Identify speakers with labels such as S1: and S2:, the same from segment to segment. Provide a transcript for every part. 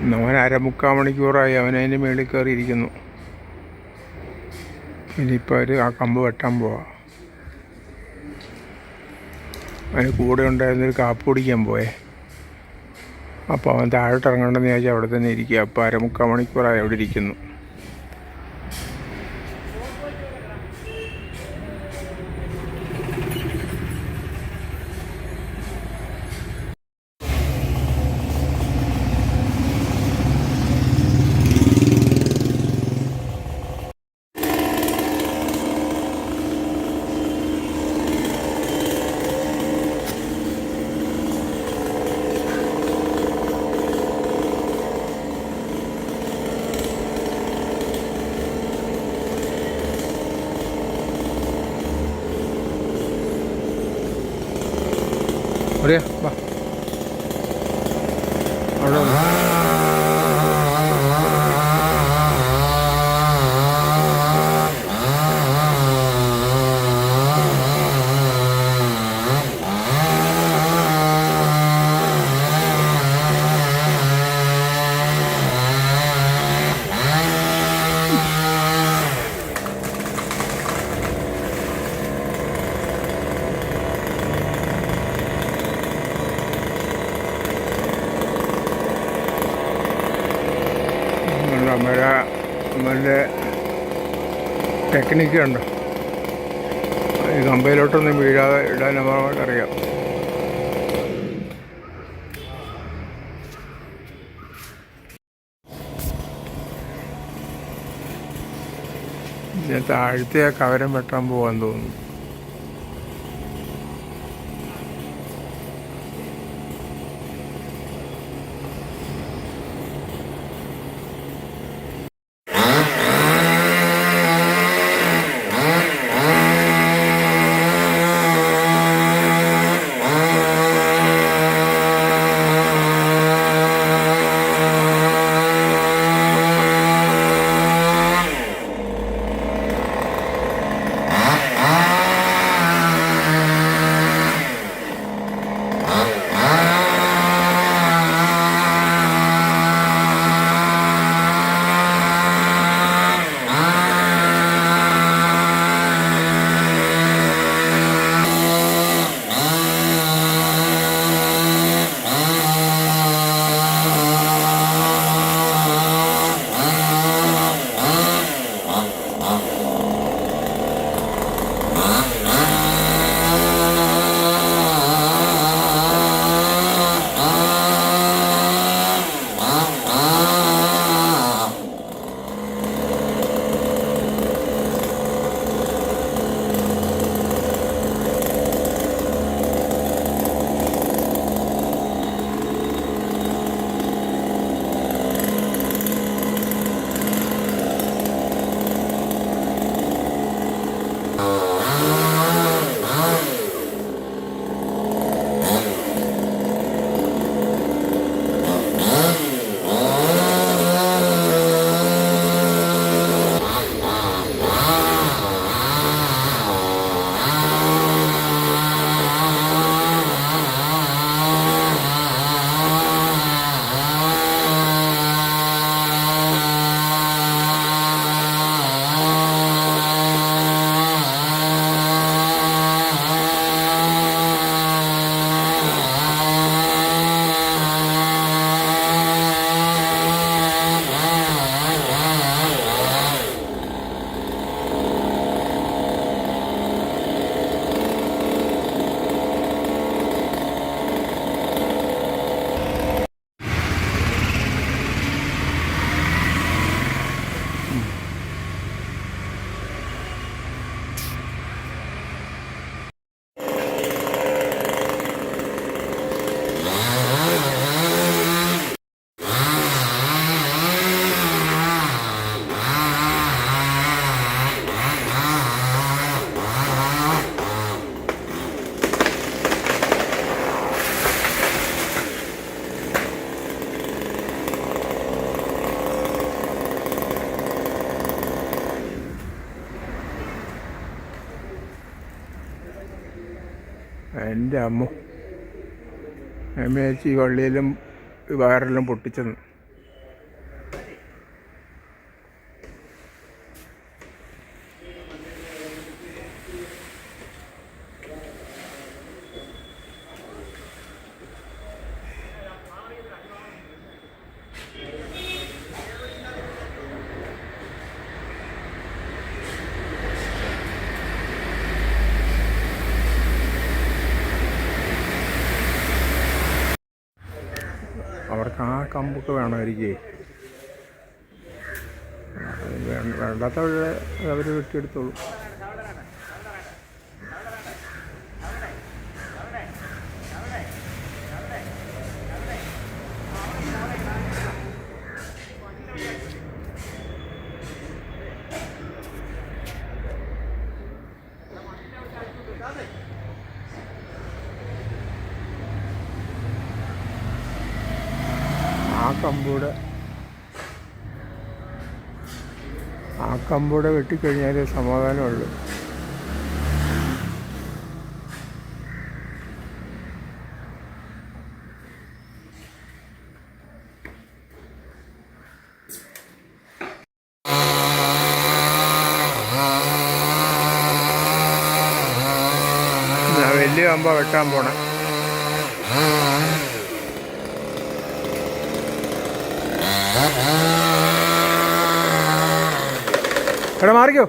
S1: അവൻ അരമുക്കാൽ മണിക്കൂറായി അവനതിന്റെ മേളിൽ കയറിയിരിക്കുന്നു. ഇനിയിപ്പോൾ അവർ ആ കമ്പ് വെട്ടാൻ പോവാ. അതിന് കൂടെ ഉണ്ടായിരുന്നൊരു കാപ്പ് കുടിക്കാൻ പോയേ. അപ്പോൾ അവൻ താഴോട്ട് ഇറങ്ങണ്ടെന്ന് ചോദിച്ചാൽ അവിടെ തന്നെ ഇരിക്കുക അപ്പോൾ അരമുക്കാൽ മണിക്കൂറായി അവിടെ ഇരിക്കുന്നു. അറിയാ വാ അവിടെ വന്നോ. നമ്മളുടെ നമ്മളുടെ ടെക്നിക്ക് കണ്ടോ ഈ കമ്പയിലോട്ടൊന്നും വീഴാതെ ഇടാൻ നമ്മൾക്കറിയാം ഞാൻ താഴ്ത്തിയ കവരം വെട്ടാൻ പോകാൻ തോന്നുന്നു. എന്റെ അമ്മ. ഈ വള്ളിയിലും വയറിലും പൊട്ടിച്ചെന്ന് അവർക്ക് ആ കമ്പൊക്കെ വേണമായിരിക്കേ. വേണ്ടാത്തവരെ അവർ വെട്ടിയെടുത്തോളൂ ആ കമ്പൂടെ ആ കമ്പൂടെ വെട്ടിക്കഴിഞ്ഞാലേ സമാധാനമുള്ളൂ. വലിയ കമ്പ വെട്ടാൻ പോണേ. എടാ മാറിക്കോ.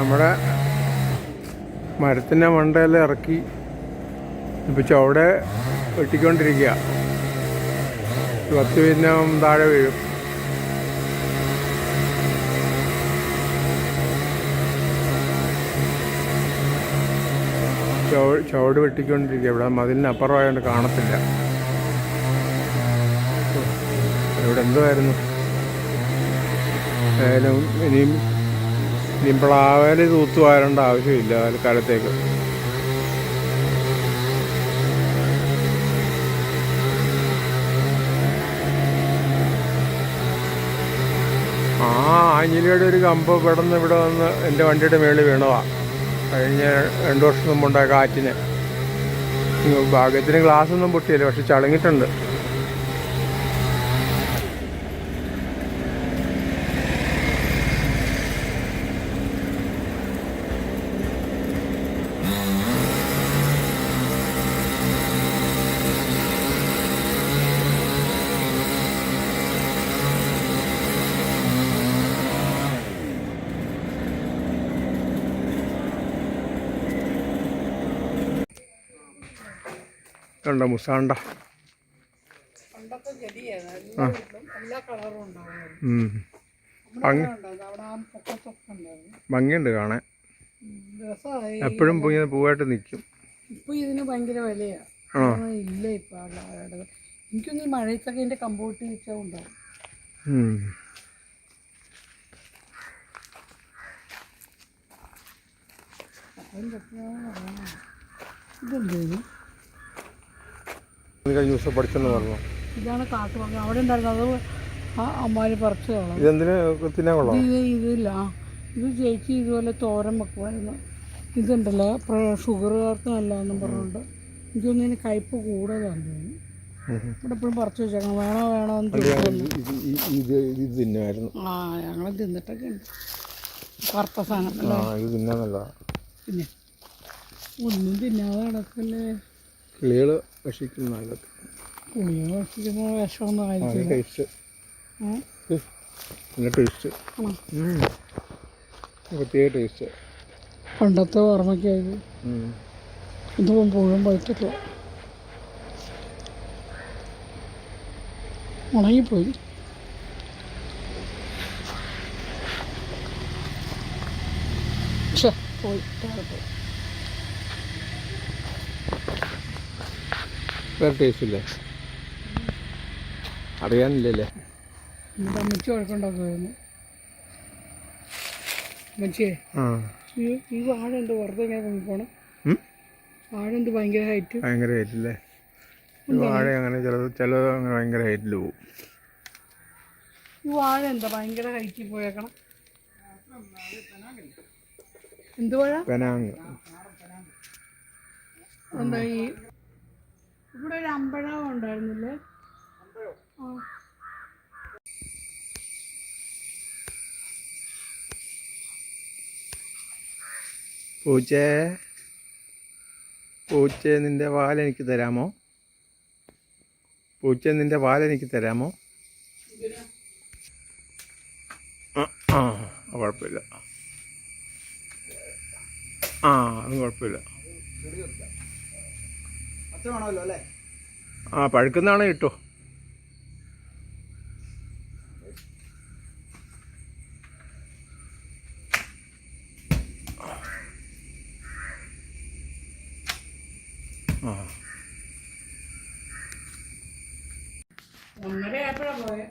S1: നമ്മുടെ മരത്തിന്റെ മണ്ടയിൽ ഇറക്കി ഇപ്പം ചുവടെ വെട്ടിക്കൊണ്ടിരിക്കുക. പത്ത് പിന്നെ താഴെ വീഴും. ചുവട് വെട്ടിക്കൊണ്ടിരിക്കുക ഇവിടെ മതിലിനപ്പുറമായതുകൊണ്ട് കാണത്തില്ല. ഇവിടെ എന്തുമായിരുന്നു ഏതായാലും ഇനിയും ഇനിയും പ്ലാവേൽ തൂത്തു വാരേണ്ട ആവശ്യമില്ല കാലത്തേക്ക്. ആ ആഞ്ഞിലിയുടെ ഒരു കമ്പ് പെടന്ന് ഇവിടെ വന്ന് എന്റെ വണ്ടിയുടെ മേളിൽ വീണതാ. കഴിഞ്ഞ രണ്ട് വർഷം മുമ്പുണ്ടായ കാറ്റിന്. ഭാഗ്യത്തിന് ഗ്ലാസ് ഒന്നും പൊട്ടിയില്ല പക്ഷെ ചളങ്ങിയിട്ടുണ്ട് കണ്ട മുസാണ്ട
S2: പണ്ടത്തെ ചെടിയാണ് എല്ലാ വീട്ടിലും എല്ലാ കളറും ഉണ്ടാവുമായിരുന്നു
S1: ഉം.
S2: നമ്മുടെ അവിടെ ഉണ്ടായിരുന്നു അവിടെ ആ പൊക്കത്തൊക്കെ മുസാണ്ട
S1: ഭംഗിയുണ്ട് കാണാൻ. എപ്പോഴും ഇങ്ങനെ പൂവായിട്ട് നിൽക്കും.
S2: ഇപ്പൊ ഇതിന് ഭയങ്കര വിലയാ.
S1: ആ.
S2: ആ, ഇല്ല ഇപ്പൊ എനിക്കൊന്നും ഈ മഴയത്തൊക്കെ ഇതിന്റെ കമ്പോട്ടി വെച്ചാൽ ഉണ്ടാവും.
S1: കഴിഞ്ഞ ദിവസം പഠിച്ചെന്ന് പറഞ്ഞു.
S2: ഇതാണ് കാട്ടുപറമ്പ് അവിടെ ഉണ്ടായിരുന്നത് അമ്മാര് പറിച്ചു കളഞ്ഞു.
S1: ഇതെന്തിന്? തിന്നാൻ കൊള്ളാം.
S2: ഇത് ഇതില്ല ഇത് ചേച്ചി ഇതുപോലെ തോരൻ വെക്കുമായിരുന്നു. ഇതുണ്ടല്ലോ. ഷുഗറുകാർക്ക് നല്ലതെന്നും പറഞ്ഞുകൊണ്ട് എനിക്കൊന്നും ഇതിന് കയ്പ്പ് കൂടുതലാണ് തോന്നുന്നു. ഇവിടെ എപ്പോഴും പറിച്ചു വെച്ചേക്കണം. വേണോ വേണോ എന്ന് ആ ഞങ്ങൾ തിന്നിട്ടൊക്കെ ഉണ്ട്. കറുത്ത സാധനം
S1: ഇത് തിന്നാന്നല്ല
S2: പിന്നെ ഒന്നും തിന്നാതെ കിടക്കല്ലേ
S1: കിളികൾ ഭക്ഷിക്കുന്ന നല്ലത്
S2: പുളിയോ ഭക്ഷിക്കുന്ന വിഷമൊന്നും
S1: ആ
S2: ആയിരിക്കില്ല.
S1: ടേസ്റ്റ്
S2: ഏ?
S1: നല്ല ടേസ്റ്റ്
S2: ആണോ?
S1: പ്രത്യേക ടേസ്റ്റ്
S2: പണ്ടത്തെ ഓർമ്മക്കായത് ഇതും. പുഴും പഴുത്തില്ല ഉണങ്ങിപ്പോയി. ഛെ, പോയി പോയി.
S1: വേറെ ടേസ്റ്റ് ഇല്ലേ? അറിയാനില്ലല്ലേ?
S2: അമ്മച്ചി അമ്മച്ചിയെ ഈ ഈ വാഴ എന്ത് വെറുതെ ഇങ്ങനെ പൊങ്ങിപ്പോണം
S1: ഉം?
S2: വാഴ എന്ത് ഭയങ്കര ഹൈറ്റ്
S1: ഭയങ്കര ഈ വാഴ അങ്ങനെ ചിലത് ചിലത് അങ്ങനെ ഭയങ്കര ഹൈറ്റിൽ പോവും.
S2: ഈ വാഴ എന്താ ഭയങ്കര ഹൈറ്റിൽ പോയേക്കണം? എന്ത് വാഴ?
S1: പെനാങ്.
S2: എന്താ ഈ ഇവിടെ ഒരു അമ്പഴം ഉണ്ടായിരുന്നില്ലേ?
S1: പൂച്ചേ പൂച്ചേ നിന്റെ വാലെനിക്ക് തരാമോ? പൂച്ച നിന്റെ വാലെനിക്ക് തരാമോ? ആ കുഴപ്പമില്ല. ആ അതും കുഴപ്പമില്ല.
S3: അല്ലേ?
S1: ആ പഴുക്കുന്നതാണ് കിട്ടോ. ആ.
S2: ഒന്നര ആയപ്പോഴാ പോയെ.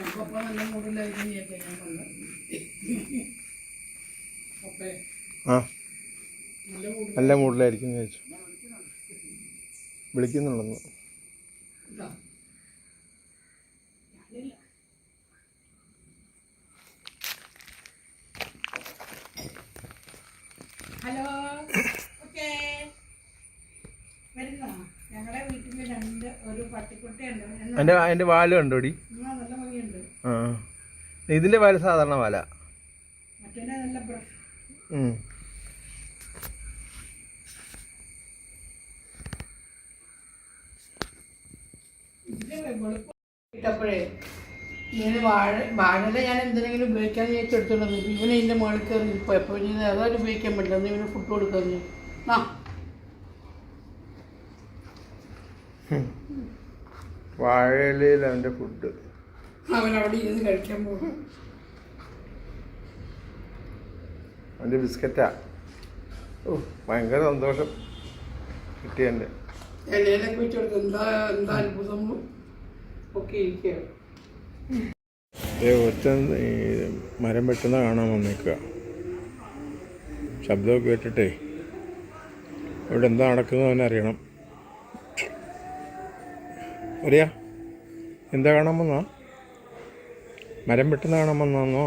S2: ഞങ്ങൾക്കൊപ്പം നല്ല മൂടില്ലായിരുന്നു ഞാൻ വന്നത് അപ്പേ
S1: ആ.
S2: നല്ല
S1: മൂഡിലായിരിക്കും ചോദിച്ചു വിളിക്കുന്നുണ്ടെന്ന്.
S2: ഹലോ. ഓക്കേ. വരുന്നോ? ഞങ്ങളുടെ വീട്ടിൽ രണ്ട് ഒരു പട്ടിക്കുട്ടിയുണ്ട്.
S1: എന്റെ എന്റെ വാൽ കണ്ടോടി
S2: എന്നാ നല്ല ഭംഗിയുണ്ട്
S1: ആ ഇതിന്റെ വാൽ സാധാരണ വാല.
S2: ഇട്ടപ്പോഴേ ഇങ്ങനെ വാഴ ഞാൻ എന്തിനെങ്കിലും ഉപയോഗിക്കാൻ വിചാരിച്ച് എടുത്തോണ്ട് ഇവനെ ഇതിന്റെ മുകളിൽ കയറി ഇപ്പോൾ അതായത് ഉപയോഗിക്കാൻ പറ്റില്ല. ഇവന് ഫുഡ് കൊടുക്കുന്നു ആ.
S1: വാഴയിലയിൽ അവന്റെ ഫുഡ്
S2: അവൻ അവിടെ ഇരുന്ന് കഴിക്കാൻ പോകും.
S1: അവന്റെ ബിസ്ക്കറ്റാ. ഓ ഭയങ്കര സന്തോഷം കിട്ടിയെന്റെ
S2: ഇലയിലൊക്കെ വെച്ച് കൊടുത്ത് എന്താ എന്താ അത്ഭുതങ്ങളും ഒക്കെ ഇരിക്കുകയാണ്.
S1: ഒറ്റ മരം വെട്ടുന്ന കാണാൻ വന്നേക്കുക ശബ്ദമൊക്കെ കേട്ടിട്ടേ. ഇവിടെ എന്താ നടക്കുന്നത് അറിയണം. അറിയാ? എന്താ കാണാൻ വന്നാ മരം വെട്ടുന്ന കാണാൻ തന്നോ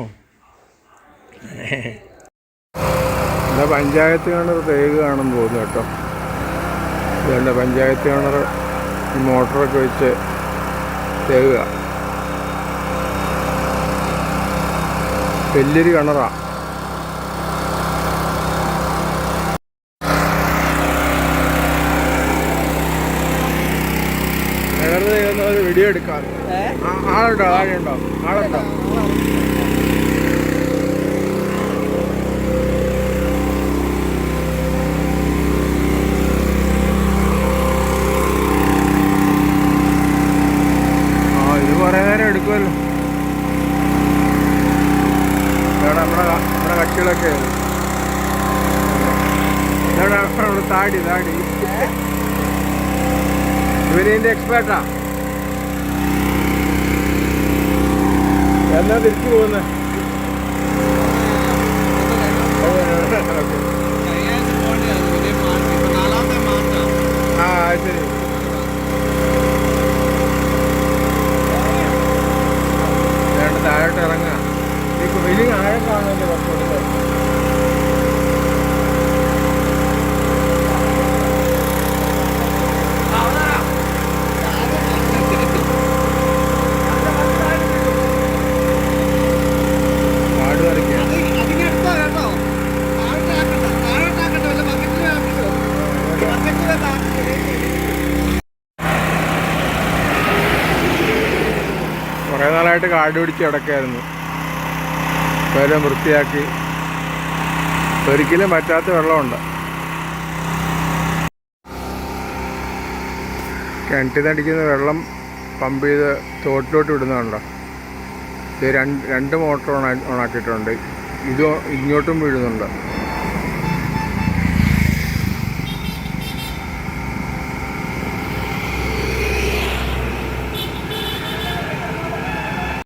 S1: എന്താ പഞ്ചായത്ത് കിണർ തേക്ക് കാണുമെന്ന് തോന്നുന്നു കേട്ടോ. അതുകൊണ്ട് പഞ്ചായത്ത് കിണർ മോട്ടറൊക്കെ വെച്ച് തേകുക വലിയൊരു കിണറാ. കിണർ ഒരു വീഡിയോ എടുക്കാം ആ, ആളുണ്ടോ ആളുണ്ടോ? ആളുണ്ടോ? ആ ഇത് കുറേ നേരം എടുക്കുമല്ലോ. ഇവിടെ നമ്മുടെ നമ്മുടെ കക്ഷികളൊക്കെ. ഇവിടെ താടി താടി. ഇവരിന്റെ എക്സ്പേർട്ടാ എന്നാ തിരിച്ചു പോകുന്നത് ആ താഴോട്ട് ഇറങ്ങാം ഈ വലിയ ആഴം കാണുമല്ലോ കുറച്ചുകൂടെ കാട് വരയ്ക്കാം കുറേ നാളായിട്ട് കാട് പിടിച്ച് കിടക്കായിരുന്നു പേരെ വൃത്തിയാക്കി. ഒരിക്കലും പറ്റാത്ത വെള്ളമുണ്ട്. കിണറ്റിന്നടിക്കുന്ന വെള്ളം പമ്പ് ചെയ്ത് തോട്ടിലോട്ട് വിടുന്നുണ്ടോ ഇത് രണ്ട് രണ്ട് മോട്ടർ ഓണാ ഓണാക്കിയിട്ടുണ്ട് ഇതും ഇങ്ങോട്ടും വീഴുന്നുണ്ട്.